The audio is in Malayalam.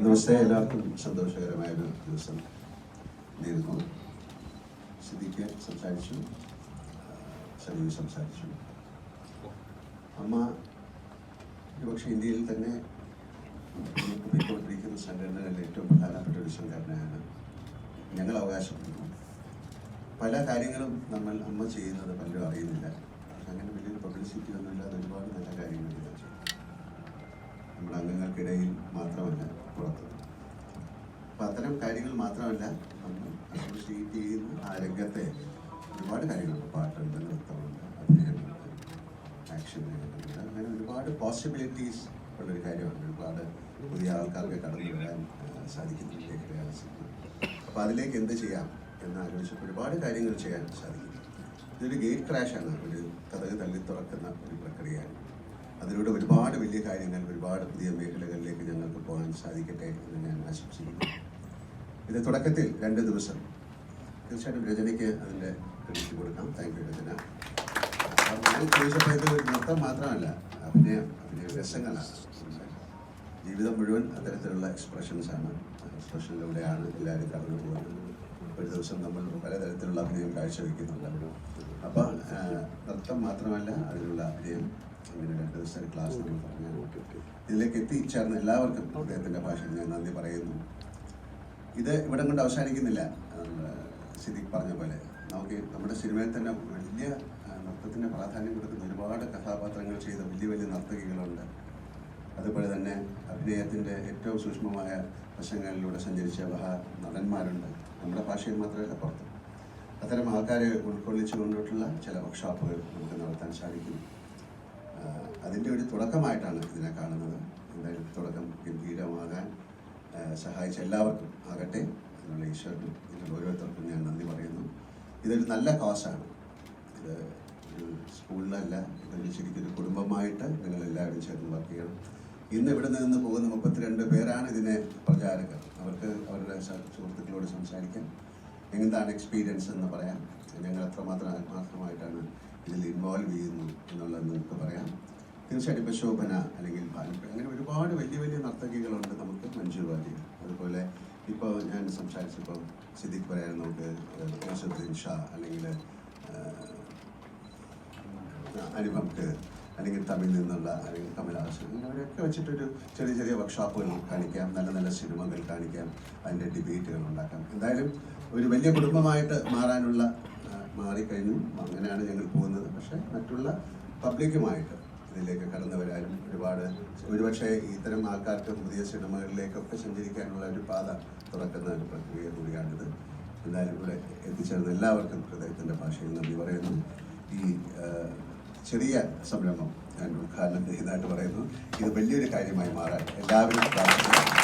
നമസ്തേ എല്ലാവർക്കും സന്തോഷകരമായ ഒരു ദിവസം നേരുന്നു. സിദ്ദിഖ് സംസാരിച്ചു. സലീം സംസാരിച്ചു. അമ്മ ഒരുപക്ഷെ ഇന്ത്യയിൽ തന്നെ പോയിക്കൊണ്ടിരിക്കുന്ന സംഘടനകളിൽ ഏറ്റവും പ്രധാനപ്പെട്ട ഒരു സംഘടനയാണ് ഞങ്ങൾ അവകാശപ്പെടുന്നു. പല കാര്യങ്ങളും നമ്മൾ അമ്മ ചെയ്യുന്നത് പലരും അറിയുന്നില്ല. ഒന്നുമില്ലാതെ ഒരുപാട് നല്ല കാര്യങ്ങൾ ചെയ്യും നമ്മുടെ അംഗങ്ങൾക്കിടയിൽ മാത്രമല്ല പുറത്ത്. അപ്പം അത്തരം കാര്യങ്ങൾ മാത്രമല്ല നമ്മൾ അസോസിയേറ്റ് ചെയ്യുന്ന. ആ രംഗത്തെ ഒരുപാട് കാര്യങ്ങളുണ്ട് പാട്ടുണ്ട് നൃത്തമുണ്ട് അഭിനയമുണ്ട് ആക്ഷൻ രംഗത്തുണ്ട്. അങ്ങനെ ഒരുപാട് പോസിബിലിറ്റീസ് ഉള്ളൊരു കാര്യമാണ്. ഒരുപാട് പുതിയ ആൾക്കാർക്ക് കടന്നു വരാൻ സാധിക്കുന്നു അപ്പോൾ അതിലേക്ക് എന്ത് ചെയ്യാം എന്ന് ആലോചിച്ചപ്പോൾ ഒരുപാട് കാര്യങ്ങൾ ചെയ്യാൻ സാധിക്കും ഇതൊരു ഗേറ്റ് ക്രാഷാണ് ഒരു കഥക് തള്ളി തുറക്കുന്ന ഒരു പ്രക്രിയയാണ്. അതിലൂടെ ഒരുപാട് വലിയ കാര്യങ്ങൾ ഒരുപാട് പുതിയ മേഖലകളിലേക്ക് ഞങ്ങൾക്ക് പോകാൻ സാധിക്കട്ടെ എന്ന് ഞാൻ ആശംസിക്കുന്നു. ഇത് തുടക്കത്തിൽ രണ്ട് ദിവസം. തീർച്ചയായിട്ടും രചനയ്ക്ക് അതിന്റെ ക്രെഡിറ്റ് കൊടുക്കാം. Thank you Rachana. ഞാൻ ചോദിച്ചപ്പോൾ ഇത് ഒരു നൃത്തം മാത്രമല്ല അഭിനയം അഭിനയ രസങ്ങളാണ്. ജീവിതം മുഴുവൻ അത്തരത്തിലുള്ള എക്സ്പ്രഷൻസാണ് എക്സ്പ്രഷനിലൂടെയാണ് എല്ലാവരും കടന്നു പോകുന്നത് ഒരു ദിവസം നമ്മൾ പലതരത്തിലുള്ള അഭിനയം കാഴ്ചവെക്കുന്നുണ്ട് അപ്പം നൃത്തം മാത്രമല്ല അതിനുള്ള അഭിനയം അങ്ങനെ രണ്ട് ദിവസത്തെ ക്ലാസ് നമ്മൾ പറഞ്ഞു ഇതിലേക്ക് എത്തിച്ചേർന്ന എല്ലാവർക്കും അദ്ദേഹത്തിന്റെ ഭാഷയിൽ ഞാൻ നന്ദി പറയുന്നു. ഇത് ഇവിടെ കൊണ്ട് അവസാനിക്കുന്നില്ല. സിദ്ദിഖ് പറഞ്ഞ പോലെ. നമുക്ക് നമ്മുടെ സിനിമയിൽ തന്നെ വലിയ നൃത്തത്തിന്റെ പ്രാധാന്യം കൊടുക്കുന്ന ഒരുപാട് കഥാപാത്രങ്ങൾ ചെയ്ത വലിയ വലിയ നർത്തകികളുണ്ട്. അതുപോലെ തന്നെ അഭിനയത്തിന്റെ ഏറ്റവും സൂക്ഷ്മമായ വശങ്ങളിലൂടെ സഞ്ചരിച്ച മഹാ നടന്മാരുണ്ട് നമ്മുടെ ഭാഷയിൽ മാത്രമല്ല പുറത്ത്. അത്തരം ആൾക്കാരെ ഉൾക്കൊള്ളിച്ചു കൊണ്ടിട്ടുള്ള ചില വർക്ക്ഷോപ്പുകൾ നമുക്ക് നടത്താൻ സാധിക്കും. അതിന്റെ ഒരു തുടക്കമായിട്ടാണ് ഇതിനെ കാണുന്നത്. എന്തായാലും തുടക്കം ഗംഭീരമാകാൻ സഹായിച്ച എല്ലാവർക്കും ആകട്ടെ അതിനുള്ള ഈശ്വരനും ഇതിന്റെ ഓരോരുത്തർക്കും ഞാൻ നന്ദി പറയുന്നു. ഇതൊരു നല്ല കോസാണ് ഇത് സ്കൂളിലല്ല ഇതൊരു ശരിക്കും ഒരു കുടുംബമായിട്ട് നിങ്ങൾ എല്ലാവരും ചേർന്ന് വർക്ക് ചെയ്യണം. ഇന്ന് ഇവിടെ നിന്ന് പോകുന്ന മുപ്പത്തിരണ്ട് പേരാണ് ഇതിനെ പ്രചാരകർ. അവർക്ക് അവരുടെ സുഹൃത്തുക്കളോട് സംസാരിക്കാം. എന്താണ് എക്സ്പീരിയൻസ് എന്ന് പറയാം. ഞങ്ങൾ എത്രമാത്രം ആത്മാർത്ഥമായിട്ടാണ് ഇതിൽ ഇൻവോൾവ് ചെയ്യുന്നു എന്നുള്ളത് നിങ്ങൾക്ക് പറയാം. തീർച്ചയായിട്ടും ഇപ്പോൾ ശോഭന അല്ലെങ്കിൽ ഭാനുപ്രിയ അങ്ങനെ ഒരുപാട് വലിയ വലിയ നർത്തകികളുണ്ട് നമുക്ക് മഞ്ജു വാര്യർ അതുപോലെ ഇപ്പോൾ ഞാൻ സംസാരിച്ചപ്പോൾ സിദ്ദിഖ് പറയാൻ നമുക്ക് ഷാ അല്ലെങ്കിൽ അനുപംക്ക് അല്ലെങ്കിൽ തമിഴിൽ നിന്നുള്ള അല്ലെങ്കിൽ അങ്ങനെ അവരെയൊക്കെ വെച്ചിട്ടൊരു ചെറിയ ചെറിയ വർക്ക്ഷോപ്പുകൾ കാണിക്കാം നല്ല നല്ല സിനിമകൾ കാണിക്കാം അതിന്റെ ഡിബേറ്റുകൾ ഉണ്ടാക്കാം. എന്തായാലും ഒരു വലിയ കുടുംബമായിട്ട് മാറാനുള്ള മാറിക്കഴിഞ്ഞു. അങ്ങനെയാണ് ഞങ്ങൾ പോകുന്നത്. പക്ഷേ മറ്റുള്ള പബ്ലിക്കുമായിട്ട് ഇതിലേക്ക് കടന്നു വരാനും ഒരുപാട് ഒരുപക്ഷെ ഇത്തരം ആൾക്കാർക്ക് പുതിയ സിനിമകളിലേക്കൊക്കെ സഞ്ചരിക്കാനുള്ള ഒരു പാത തുറക്കുന്ന ഒരു പ്രക്രിയ കൂടിയാണിത്. എന്തായാലും ഇവിടെ എത്തിച്ചേർന്ന എല്ലാവർക്കും ഹൃദയത്തിന്റെ ഭാഷയിൽ നന്ദി പറയുന്നു. ഈ ചെറിയ സംരംഭം ഞാൻ ഉദ്ഘാടനം ചെയ്യുന്നതായിട്ട് പറയുന്നു. ഇത് വലിയൊരു കാര്യമായി മാറാൻ എല്ലാവരും പ്രാർത്ഥിക്കുന്നു.